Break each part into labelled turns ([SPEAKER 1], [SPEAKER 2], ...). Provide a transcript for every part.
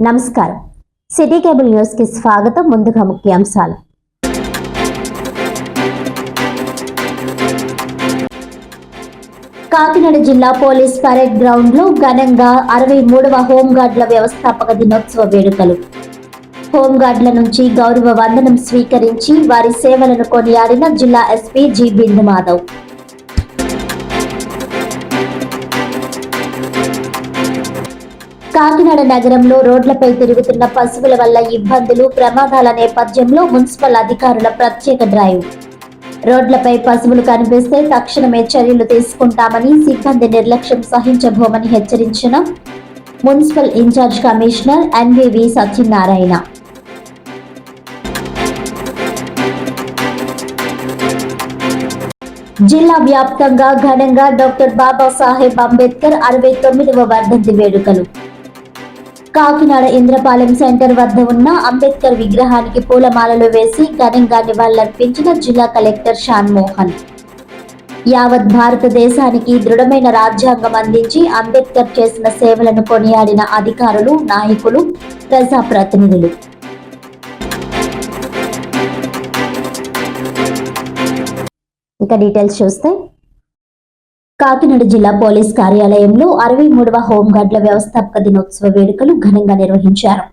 [SPEAKER 1] నమస్కారం. City cable న్యూస్కి స్వాగతం. ముందుగా ముఖ్యాంశాలు. కాకినాడ జిల్లా పోలీస్ పరేడ్ గ్రౌండ్లో ఘనంగా అరవై మూడవ హోంగార్డుల వ్యవస్థాపక దినోత్సవ వేడుకలు. హోంగార్డుల నుంచి గౌరవ వందనం స్వీకరించి వారి సేవలను కొనియాడిన జిల్లా ఎస్పీ జి బిందు మాధవ్ కాకినాడ నగరంలో రోడ్లపై తిరుగుతున్న పశువుల వల్ల ఇబ్బందులు ప్రమాదాల నేపథ్యంలో మున్సిపల్ అధికారుల ప్రత్యేక డ్రైవ్. రోడ్లపై పశువులు కనిపిస్తే తక్షణమే చర్యలు తీసుకుంటామని సిబ్బంది నిర్లక్ష్యం సహించబోమని హెచ్చరించిన municipal incharge commissioner NVV Satyanarayana. జిల్లా వ్యాప్తంగా ఘనంగా డాక్టర్ బాబాసాహెబ్ అంబేద్కర్ అరవై తొమ్మిదవ వర్ధంతి వేడుకలు. కాకినాడ ఇంద్రపాలెం సెంటర్ వద్ద ఉన్న అంబేద్కర్ విగ్రహానికి పూలమాలలు వేసి ఘనంగా నివాళులర్పించిన జిల్లా కలెక్టర్ షాన్ మోహన్. యావత్ భారతదేశానికి దృఢమైన రాజ్యాంగం అందించి అంబేద్కర్ చేసిన సేవలను కొనియాడిన అధికారులు నాయకులు ప్రజాప్రతినిధులు. ఇక డీటెయిల్స్ చూస్తే కాకినాడ జిల్లా పోలీస్ కార్యాలయంలో అరవై మూడవ హోంగార్డుల వ్యవస్థాపక దినోత్సవ వేడుకలు ఘనంగా నిర్వహించారు.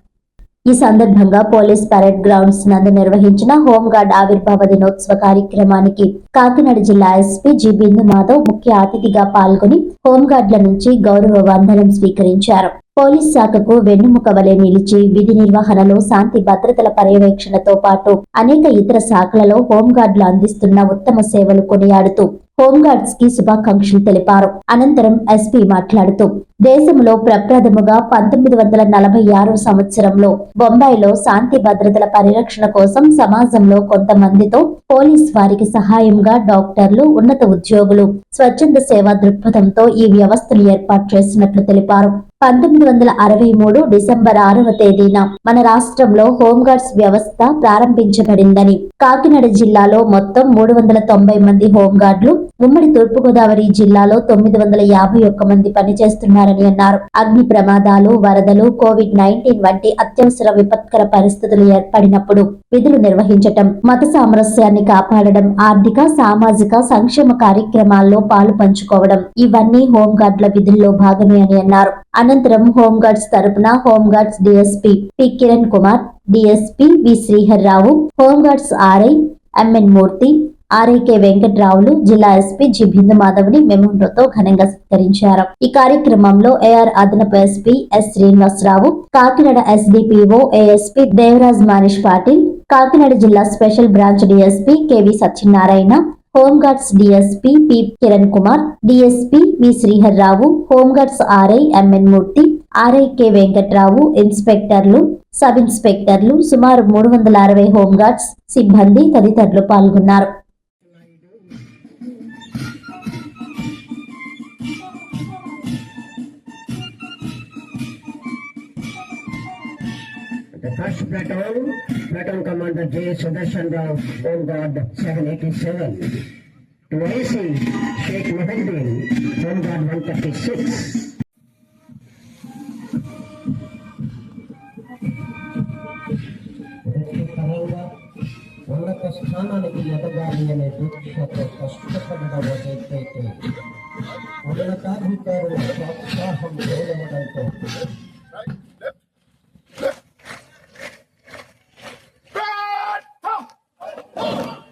[SPEAKER 1] ఈ సందర్భంగా పోలీస్ పరేడ్ గ్రౌండ్స్ నందు నిర్వహించిన హోంగార్డ్ ఆవిర్భావ దినోత్సవ కార్యక్రమానికి కాకినాడ జిల్లా ఎస్పీ జి బిందు మాధవ్ ముఖ్య అతిథిగా పాల్గొని హోంగార్డుల నుంచి గౌరవ వందనం స్వీకరించారు. పోలీస్ శాఖకు వెన్నుముక వలె నిలిచి విధి నిర్వహణలో శాంతి భద్రతల పర్యవేక్షణతో పాటు అనేక ఇతర శాఖలలో హోంగార్డులు అందిస్తున్న ఉత్తమ సేవలు కొనియాడుతూ హోంగార్డ్స్కి శుభాకాంక్షలు తెలిపారు. అనంతరం ఎస్పీ మాట్లాడుతూ దేశంలో ప్రప్రథముగా పంతొమ్మిది వందల నలభై ఆరో సంవత్సరంలో బొంబాయిలో శాంతి భద్రతల పరిరక్షణ కోసం సమాజంలో కొంతమందితో పోలీస్ వారికి సహాయంగా డాక్టర్లు ఉన్నత ఉద్యోగులు స్వచ్ఛంద సేవా దృక్పథంతో ఈ వ్యవస్థను ఏర్పాటు చేసినట్లు తెలిపారు. పంతొమ్మిది వందల అరవై మూడు డిసెంబర్ ఆరవ తేదీన మన రాష్ట్రంలో హోంగార్డ్స్ వ్యవస్థ ప్రారంభించబడిందని. కాకినాడ జిల్లాలో మొత్తం మూడు వందల తొంభై మంది హోంగార్డులు ఉమ్మడి తూర్పుగోదావరి జిల్లాలో తొమ్మిది వందల యాభై ఒక్క మంది పనిచేస్తున్నారని అన్నారు. అగ్ని ప్రమాదాలు వరదలు కోవిడ్ నైన్టీన్ వంటి అత్యవసర విపత్కర పరిస్థితులు ఏర్పడినప్పుడు విధులు నిర్వహించటం మత సామరస్యాన్ని కాపాడడం ఆర్థిక సామాజిక సంక్షేమ కార్యక్రమాల్లో పాలు పంచుకోవడం ఇవన్నీ హోంగార్డుల విధుల్లో భాగమే అని అన్నారు. అనంతరం హోంగార్డ్స్ తరపున home guards DSP P Kiran Kumar DSP V Srihar Rao home guards RI MN Murthy RI K వెంకట్రావులు జిల్లా ఎస్పీ జి బిందు మాధవ్ని మెమోంటోతో ఘనంగా సత్కరించారు. ఈ కార్యక్రమంలో ఏఆర్ అదనపు SP S Srinivasarao Kakinada SDPO ASP Devaraj Manish Patil Kakinada జిల్లా special branch DSP KV Satyanarayana home guards DSP P Kiran Kumar DSP V Srihar Rao home guards RI MN Murthy RI K Venkatrao ఇన్స్పెక్టర్లు sub ఇన్స్పెక్టర్లు సుమారు మూడు వందల అరవై home guards సిబ్బంది తదితరులు పాల్గొన్నారు.
[SPEAKER 2] The first platoon, platoon commander J. Sudarshan Rao, Home Guard 787. To AC, Sheikh Muhyiddin, Home Guard 136. వృత్తిపరంగా ఉన్నత స్థానానికి ఎదగాలి అనే దీక్షతో కష్టపడడం ఏదైతే ఉన్నతాధికారుల ప్రోత్సాహం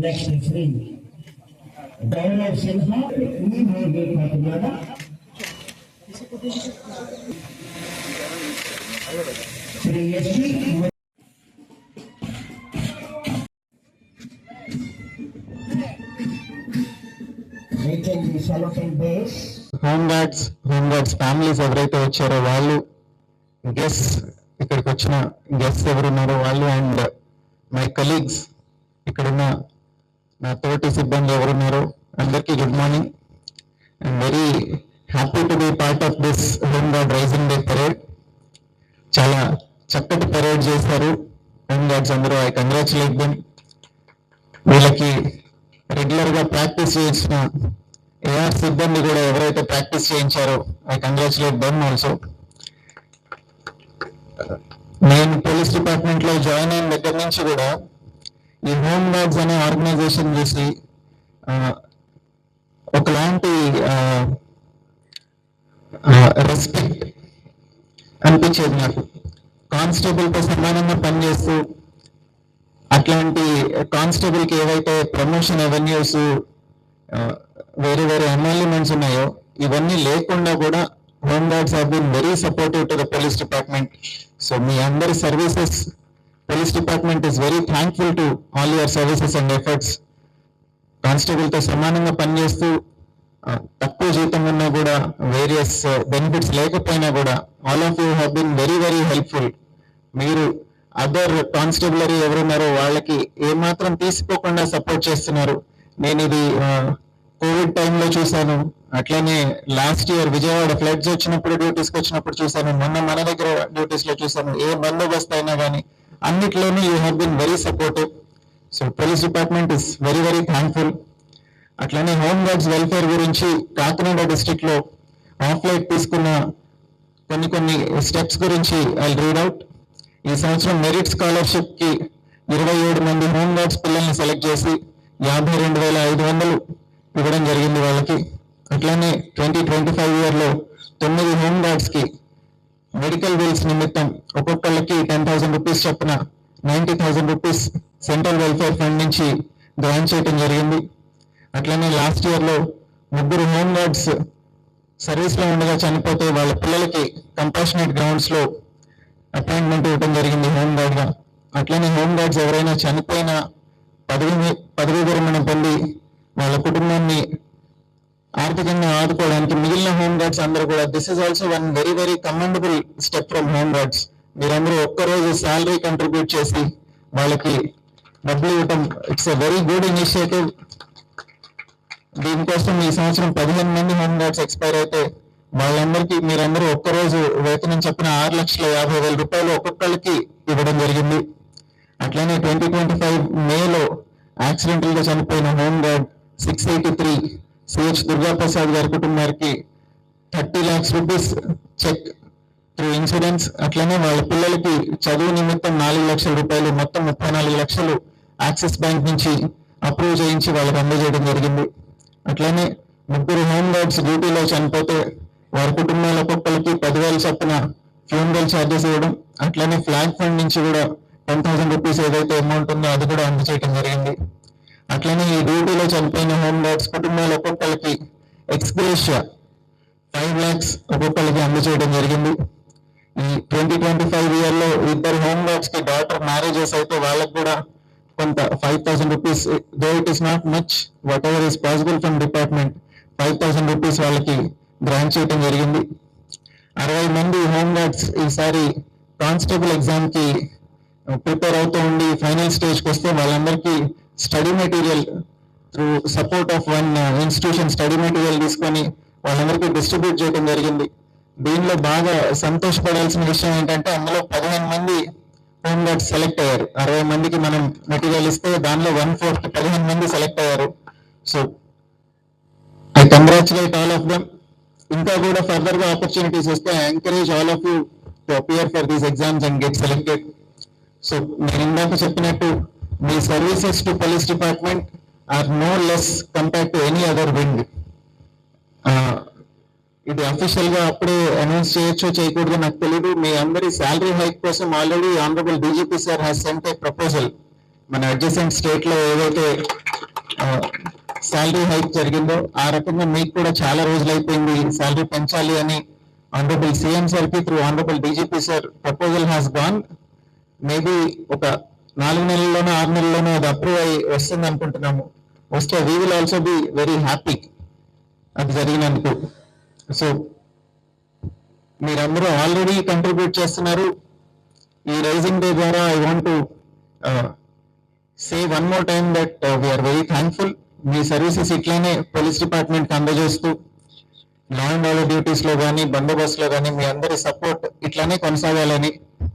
[SPEAKER 2] నెక్స్ట్
[SPEAKER 3] హోమ్ గార్డ్స్ ఫ్యామిలీస్ ఎవరైతే వచ్చారో వాళ్ళు గెస్ట్ ఇక్కడికి వచ్చిన గెస్ట్ ఎవరున్నారో వాళ్ళు అండ్ మై కలీగ్స్ ఇక్కడున్న నా తోటి సిబ్బంది ఎవరున్నారో? అందరికీ good morning I'm very happy to be part of this home guard raising day parade చాలా చక్కటి పరేడ్ చేశారు హోమ్ గార్డ్స్ అందరూ. ఐ కంగ్రాచులేట్ దెమ్ వీళ్ళకి రెగ్యులర్గా ప్రాక్టీస్ చేసిన ఏఆర్ సిబ్బంది కూడా ఎవరైతే ప్రాక్టీస్ చేయించారో ఐ కంగ్రాచులేట్ దెమ్ ఆల్సో నేను పోలీస్ డిపార్ట్మెంట్లో జాయిన్ అయిన దగ్గర నుంచి కూడా ఈ హోమ్ డాగ్స్ అనే ఆర్గనైజేషన్ చేసి ఒకలాంటి రెస్పెక్ట్ అనిపించేది నాకు. కానిస్టేబుల్తో సమానంగా పనిచేస్తూ అట్లాంటి కానిస్టేబుల్కి ఏవైతే ప్రమోషన్ అవెన్యూస్ వేరే వేరే ఎమ్మెల్యేమెంట్స్ ఉన్నాయో ఇవన్నీ లేకుండా కూడా home guards have been very supportive to the police department so మీ అందరి services police department is very thankful to all your services and efforts కానిస్టేబుల్తో సమానంగా పనిచేస్తూ తక్కువ జీతం ఉన్నా కూడా వేరియస్ బెనిఫిట్స్ uh, లేకపోయినా కూడా all of you have been very very helpful మీరు అదర్ కానిస్టేబులరీ ఎవరున్నారో వాళ్ళకి ఏమాత్రం తీసుకోకుండా సపోర్ట్ చేస్తున్నారు. నేను ఇది కోవిడ్ టైంలో చూశాను. అట్లనే లాస్ట్ ఇయర్ విజయవాడ ఫ్లడ్స్ వచ్చినప్పుడు డ్యూటీస్కి వచ్చినప్పుడు చూశాను. మొన్న మన దగ్గర డ్యూటీస్లో చూశాను. ఏ బందోబస్తు అయినా కానీ అన్నిట్లోనూ you have been very supportive so police department is very very thankful అట్లనే హోమ్ గార్డ్స్ వెల్ఫేర్ గురించి కాకినాడ డిస్టిక్లో ఆఫ్ లైట్ తీసుకున్న కొన్ని కొన్ని స్టెప్స్ గురించి ఐ రీడ్ అవుట్ ఈ సంవత్సరం మెరిట్ స్కాలర్షిప్కి ఇరవై ఏడు మంది హోమ్ గార్డ్స్ పిల్లల్ని సెలెక్ట్ చేసి యాభై రెండు వేల ఐదు వందలు ఇవ్వడం జరిగింది వాళ్ళకి. అట్లానే ట్వంటీ ట్వంటీ ఫైవ్ ఇయర్లో తొమ్మిది హోమ్ గార్డ్స్కి మెడికల్ బిల్స్ నిమిత్తం ఒక్కొక్కళ్ళకి టెన్ థౌసండ్ రూపీస్ చొప్పున ninety thousand rupees central welfare fund నుంచి గ్రాంట్ చేయడం జరిగింది. అట్లనే లాస్ట్ ఇయర్లో ముగ్గురు హోమ్ గార్డ్స్ సర్వీస్లో ఉండగా చనిపోతే వాళ్ళ పిల్లలకి కంపాషనేట్ గ్రౌండ్స్లో అపాయింట్మెంట్ ఇవ్వడం జరిగింది హోమ్ గార్డ్గా అట్లనే హోమ్ గార్డ్స్ ఎవరైనా చనిపోయిన పదవి పదవీ పదవి విరమణ పొంది వాళ్ళ కుటుంబాన్ని ఆర్థికంగా ఆదుకోవడానికి మిగిలిన హోమ్ గార్డ్స్ అందరూ కూడా this is also one very very commendable step from home guards మీరందరూ ఒక్కరోజు శాలరీ కంట్రిబ్యూట్ చేసి వాళ్ళకి డబ్బులు ఇవ్వటం it's a very good initiative దీనికోసం ఈ సంవత్సరం పదిహేను మంది హోమ్ గార్డ్స్ ఎక్స్పైర్ అయితే వాళ్ళందరికీ మీరందరూ ఒక్కరోజు వేతనం చెప్పిన ఆరు లక్షల యాభై వేల రూపాయలు ఒక్కొక్కరికి ఇవ్వడం జరిగింది. అట్లనే ట్వంటీ ట్వంటీ ఫైవ్ మేలో యాక్సిడెంటల్గా చనిపోయిన home guard six eighty three CH Durgaprasad గారి కుటుంబానికి thirty lakhs rupees cheque through insurance అట్లనే వాళ్ళ పిల్లలకి చదువు నిమిత్తం నాలుగు లక్షల రూపాయలు మొత్తం ముప్పై నాలుగు లక్షలు యాక్సిస్ బ్యాంక్ నుంచి అప్రూవ్ చేయించి వాళ్ళకి అందజేయడం జరిగింది. అట్లనే ముగ్గురు హోమ్ గార్డ్స్ డ్యూటీలో చనిపోతే వారి కుటుంబాల ఒక్కొక్కరికి పదివేల చొప్పున ఫ్యూనరల్ ఛార్జెస్ ఇవ్వడం. అట్లనే ఫ్లాగ్ ఫండ్ నుంచి కూడా టెన్ థౌసండ్ రూపీస్ ఏదైతే అమౌంట్ ఉందో అది కూడా అందజేయడం జరిగింది. అట్లనే ఈ డ్యూటీలో చనిపోయిన హోమ్ గార్డ్స్ కుటుంబాల ఒక్కొక్కరికి ఎక్స్గ్రేషియా ఫైవ్ ల్యాక్స్ ఒక్కొక్కరికి అందజేయడం జరిగింది. ఈ ట్వంటీ ట్వంటీ ఫైవ్ ఇయర్లో ఇద్దరు హోమ్ గార్డ్స్కి డాటర్ మ్యారేజెస్ అయితే వాళ్ళకి కూడా కొంత five thousand rupees though it is not much whatever is possible from department five thousand rupees వాళ్ళకి గ్రాంట్ చేయడం జరిగింది. అరవై మంది హోమ్ గార్డ్స్ ఈసారి కానిస్టేబుల్ ఎగ్జామ్కి ప్రిపేర్ అవుతూ ఉండి ఫైనల్ స్టేజ్కి వస్తే వాళ్ళందరికీ study material through support of one institution study material తీసుకొని వాళ్ళందరికీ డిస్ట్రిబ్యూట్ చేయడం జరిగింది. దీనిలో బాగా సంతోషపడాల్సిన విషయం ఏంటంటే అందులో పదిహేను మంది హోమ్ గార్డ్స్ సెలెక్ట్ అయ్యారు. అరవై మందికి మనం మెటీరియల్ ఇస్తే దానిలో వన్ ఫోర్త్ పదిహేను మంది సెలెక్ట్ అయ్యారు. So I congratulate all of them ఇంకా కూడా ఫర్దర్గా ఆపర్చునిటీస్ వస్తే I encourage all of you to appear for these exams and get selected so నేను ఇందాక చెప్పినట్టు మీ services to police department are no less compare to any other wing ఇది అఫీషియల్గా అప్పుడే అనౌన్స్ చేయొచ్చో చేయకూడదో నాకు తెలియదు మీ అందరి శాలరీ హైక్ కోసం already honourable DGP sir has sent a proposal మన అడ్జసెంట్ స్టేట్లో ఏదైతే శాలరీ హైక్ జరిగిందో ఆ రకంగా మీకు కూడా చాలా రోజులు అయిపోయింది. శాలరీ పెంచాలి అని ఆనరబుల్ సిఎం సార్కి through honourable DGP sir proposal has gone maybe ఒక నాలుగు నెలల్లోనో ఆరు నెలల్లోనో అది అప్రూవ్ అయ్యి వస్తుంది అనుకుంటున్నాము. వస్తే we will also be very happy అది జరిగినందుకు. సో మీరందరూ ఆల్రెడీ కంట్రిబ్యూట్ చేస్తున్నారు. ఈ రైజింగ్ డే ద్వారా I want to say one more time that we are very thankful me services ఇట్లానే పోలీస్ డిపార్ట్మెంట్ అందజేస్తూ లా అండ్ ఆర్డర్ కానీ బందోబస్తులో కానీ మీ అందరి సపోర్ట్ ఇట్లానే కొనసాగాలని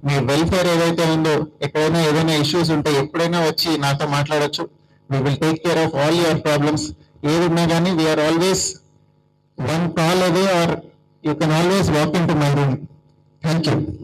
[SPEAKER 3] మీ వెల్ఫేర్ ఏదైతే ఉందో ఎక్కడైనా ఏదైనా ఇష్యూస్ ఉంటే ఎప్పుడైనా వచ్చి నాతో మాట్లాడొచ్చు. We will take care of all your problems ఏది ఉన్నా కానీ we are always one call అదే or you can always walk in to my room thank you